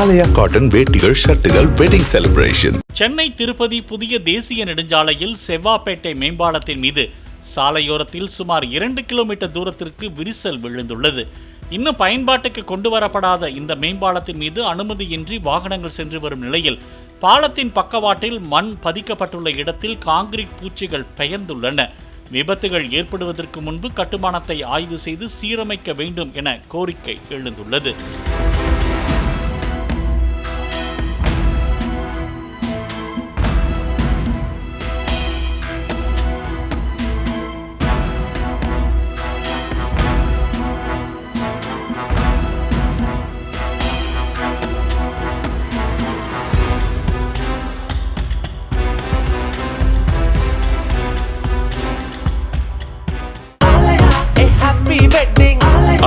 ஆலயா cotton வேட்டிகள் ஷர்ட்டுகள் wedding celebration Chennai Tirupati புதிய தேசிய நெடுஞ்சாலையில் செவ்வாப்பேட்டை மேம்பாலத்தின் மீது சாலையோரத்தில் சுமார் இரண்டு கிலோமீட்டர் தூரத்திற்கு விரிசல் விழுந்துள்ளது. இன்னும் பயன்பாட்டுக்கு கொண்டு வரப்படாத இந்த மேம்பாலத்தின் மீது அனுமதியின்றி வாகனங்கள் சென்று வரும் நிலையில் பாலத்தின் பக்கவாட்டில் மண் பதிக்கப்பட்டுள்ள இடத்தில் காங்கிரீட் பூச்சிகள் பெயர்ந்துள்ளன. விபத்துகள் ஏற்படுவதற்கு முன்பு கட்டுமானத்தை ஆய்வு செய்து சீரமைக்க வேண்டும் என கோரிக்கை எழுந்துள்ளது.